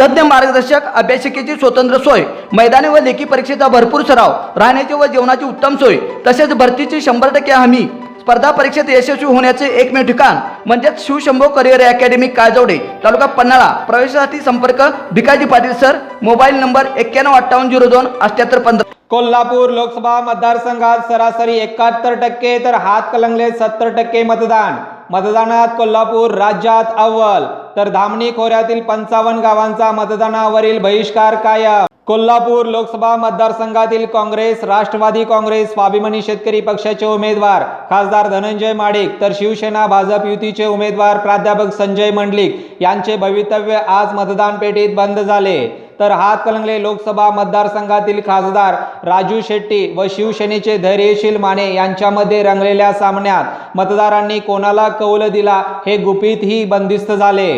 तज्ज्ञ मार्गदर्शक अभ्यासिकेची स्वतंत्र सोय मैदानी व लेखी परीक्षेचा भरपूर सराव राहण्याची व जेवणाची उत्तम सोय तसेच भरतीची शंभर टक्के हमी स्पर्धा परीक्षेत यशस्वी होण्याचे एकमेव ठिकाण म्हणजेच शिवशंभो करिअर अकॅडमी काळजवडे तालुका पन्हाळा. प्रवेशासाठी संपर्क Bhikaji Patil sir mobile number एक्क्याण्णव अठ्ठावन्न झिरो दोन अठ्ठ्याहत्तर पंधरा. कोल्हापूर लोकसभा मतदारसंघात सरासरी एकाहत्तर टक्के तर हात कलंगले सत्तर टक्के मतदान. मतदानात कोल्हापूर राज्यात अव्वल. तर धामणी खोऱ्यातील पंचावन्न गावांचा मतदानावरील बहिष्कार कायम. कोल्हापूर लोकसभा मतदारसंघातील काँग्रेस राष्ट्रवादी काँग्रेस स्वाभिमानी शेतकरी पक्षाचे उमेदवार खासदार धनंजय माडिक तर शिवसेना भाजप युतीचे उमेदवार प्राध्यापक संजय मंडलिक यांचे भवितव्य आज मतदान पेटीत बंद झाले. तर हातकलंगले लोकसभा मतदारसंघातील खासदार राजू शेट्टी व शिवसेनेचे धैर्यशील माने यांच्यामध्ये रंगलेल्या सामन्यात मतदारांनी कोणाला कौल दिला हे गुपितही बंदिस्त झाले.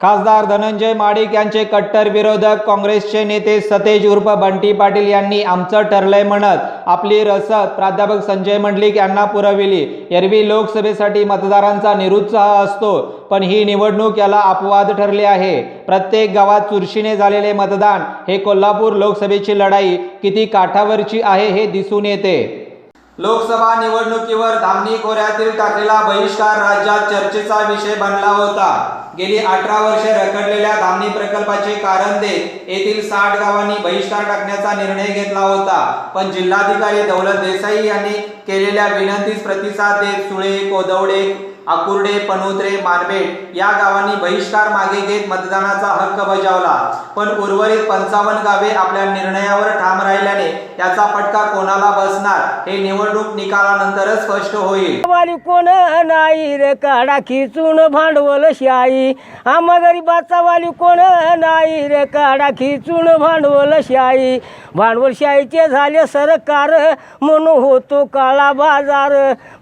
खासदार धनंजय माडिक यांचे कट्टर विरोधक काँग्रेसचे नेते सतेज उर्फ बंटी पाटील यांनी आमचं ठरलंय म्हणत आपली रसद. प्राध्यापक संजय मंडलिक यांना पुरविली. एरवी लोकसभेसाठी मतदारांचा निरुत्साह असतो पण ही निवडणूक याला अपवाद ठरले आहे. प्रत्येक गावात चुरशीने झालेले मतदान हे कोल्हापूर लोकसभेची लढाई किती काठावरची आहे हे दिसून येते. लोकसभा निवडणुकीवर धामणी खोऱ्यातील टाकलेला बहिष्कार राज्यात चर्चेचा विषय बनला होता. गेली अठरा वर्षे रखडलेल्या धामणी प्रकल्पाचे कारण देत येथील साठ गावांनी बहिष्कार टाकण्याचा निर्णय घेतला होता. पण जिल्हाधिकारी दौलत देसाई यांनी केलेल्या विनंतीस प्रतिसाद देत सुळे कोदवडे आकुर्डे पनोत्रे मानबेट या गावांनी बहिष्कार मागे घेत मतदानाचा हक्क बजावला. पण उर्वरित पंचावन्न गावे आपल्या निर्णयावर ठाम राहिल्याने याचा फटका कोणाला बसणार हे निवडणूक निकालानंतरच स्पष्ट होईल. वाली कोण नाही रे काढा खिचून भांडवल शाही आम्हा गरीबाचा वाली कोण नाही रे काढा खिचून भांडवल शाही भांडवल शाहीचे झाले सरकार म्हणून होतो काळा बाजार.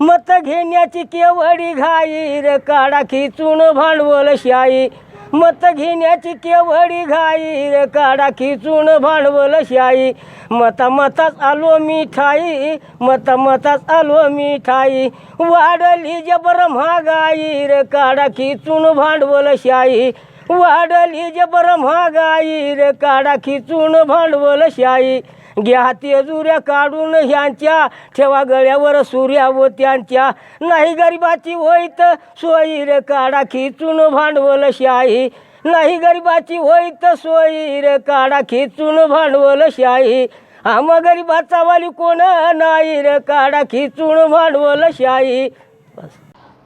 मत घेण्याची केवडी आई रे काढा खिचून भांडवल शाही. मत घेण्याची केवढी घाई रे काढा खिचून भांडवल शाही. मता मताच आलो मिठाई मता मताच आलो मिठाई. वाढली जबर महागाई रे काढा खिचून भांडवल शाही. वाढली जबर महागाई रे काढा खिचून भांडवल शाही. घ्या तेजुऱ्या काढून ह्यांच्या ठेवा गळ्यावर सूर्या व त्यांच्या. नाही गरिबाची होईत सोयी रे काढा खिचून भांडवल शाही. नाही गरिबाची होईत सोयी रे काढा खिचून भांडवल शाही. आम गरिबाचा वाली कोण नाही रे काढा खिचून भांडवल शाही.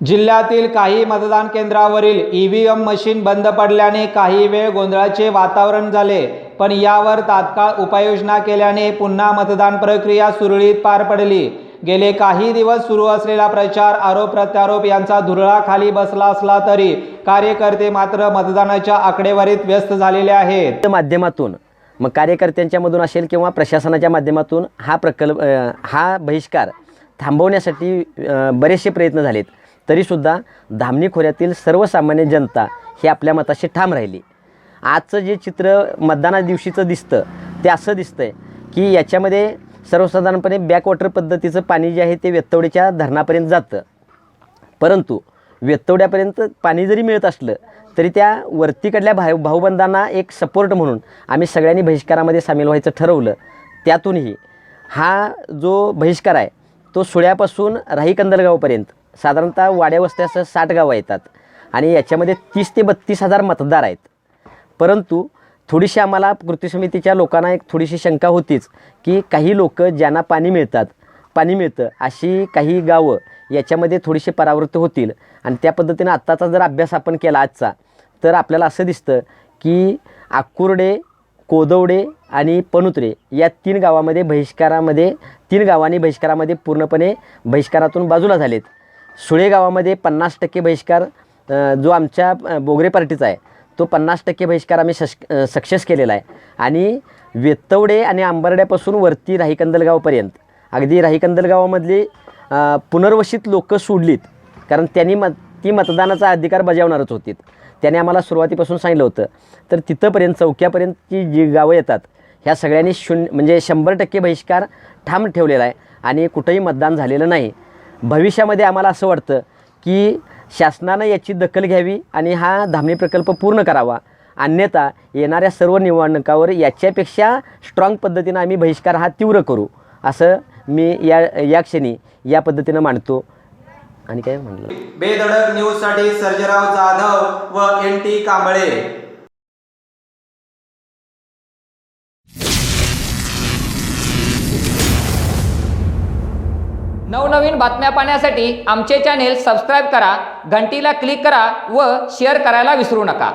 जिल्ह्यातील काही मतदान केंद्रावरील ई व्ही एम मशीन बंद पडल्याने काही वेळ गोंधळाचे वातावरण झाले. पण यावर तात्काळ उपाययोजना केल्याने पुन्हा मतदान प्रक्रिया सुरळीत पार पडली. गेले काही दिवस सुरू असलेला प्रचार आरोप प्रत्यारोप यांचा धुरळा खाली बसला असला तरी कार्यकर्ते मात्र मतदानाच्या आकडेवारीत व्यस्त झालेले आहेत. माध्यमातून मग कार्यकर्त्यांच्या मधून असेल किंवा प्रशासनाच्या माध्यमातून हा प्रकल्प हा बहिष्कार थांबवण्यासाठी बरेचसे प्रयत्न झालेत. तरीसुद्धा धामणी खोऱ्यातील सर्वसामान्य जनता ही आपल्या मताशी ठाम राहिली. आजचं जे चित्र मतदाना दिवशीचं दिसतं ते असं दिसतंय की याच्यामध्ये सर्वसाधारणपणे बॅकवॉटर पद्धतीचं पाणी जे आहे ते वेतवडीच्या धरणापर्यंत जातं. परंतु वेतवड्यापर्यंत पाणी जरी मिळत असलं तरी त्या वरतीकडल्या भाऊ भाऊबंधांना एक सपोर्ट म्हणून आम्ही सगळ्यांनी बहिष्कारामध्ये सामील व्हायचं ठरवलं. त्यातूनही हा जो बहिष्कार आहे तो सुळ्यापासून राही कंदलगावपर्यंत साधारणतः वाड्यावस्त्या असं साठ गावं येतात. आणि याच्यामध्ये तीस ते बत्तीस हजार मतदार आहेत. परंतु थोडीशी आम्हाला कृती समितीच्या लोकांना एक थोडीशी शंका होतीच की काही लोक ज्यांना पाणी मिळतात पाणी मिळतं अशी काही गावं याच्यामध्ये थोडीशी परावृत्त होतील. आणि त्या पद्धतीनं आत्ताचा जर अभ्यास आपण केला आजचा तर आपल्याला असं दिसतं की आकुर्डे कोदवडे आणि पनुत्रे या तीन गावामध्ये बहिष्कारामध्ये तीन गावांनी बहिष्कारामध्ये पूर्णपणे बहिष्कारातून बाजूला झालेत. सुळे गावामध्ये पन्नास टक्के बहिष्कार जो आमच्या बोगरे पार्टीचा आहे तो पन्नास टक्के बहिष्कार आम्ही सश सक्सेस केलेला आहे. आणि वेतवडे आणि आंबर्ड्यापासून वरती राहीकंदलगावपर्यंत अगदी राहीकंदलगावामधली पुनर्वसित लोकं सोडलीत कारण त्यांनी मत ती मतदानाचा अधिकार बजावणारच होती त्याने आम्हाला सुरुवातीपासून सांगितलं होतं तर तिथंपर्यंत चौक्यापर्यंत ती जी गावं येतात ह्या सगळ्यांनी शून्य म्हणजे शंभर टक्के बहिष्कार ठाम ठेवलेला आहे आणि कुठंही मतदान झालेलं नाही. भविष्यामध्ये आम्हाला असं वाटतं की शासनानं याची दखल घ्यावी आणि हा धामणी प्रकल्प पूर्ण करावा. अन्यथा येणाऱ्या सर्व निवडणुकावर याच्यापेक्षा स्ट्रॉंग पद्धतीनं आम्ही बहिष्कार हा तीव्र करू. असं मी या या क्षणी या पद्धतीनं मांडतो आणि काय म्हणलं? बेधडक न्यूजसाठी सर्जराव जाधव व एन टी कांबळे. नवनवीन बातम्या पाहण्यासाठी आमचे चॅनेल सबस्क्राईब करा घंटीला क्लिक करा व शेअर करायला विसरू नका.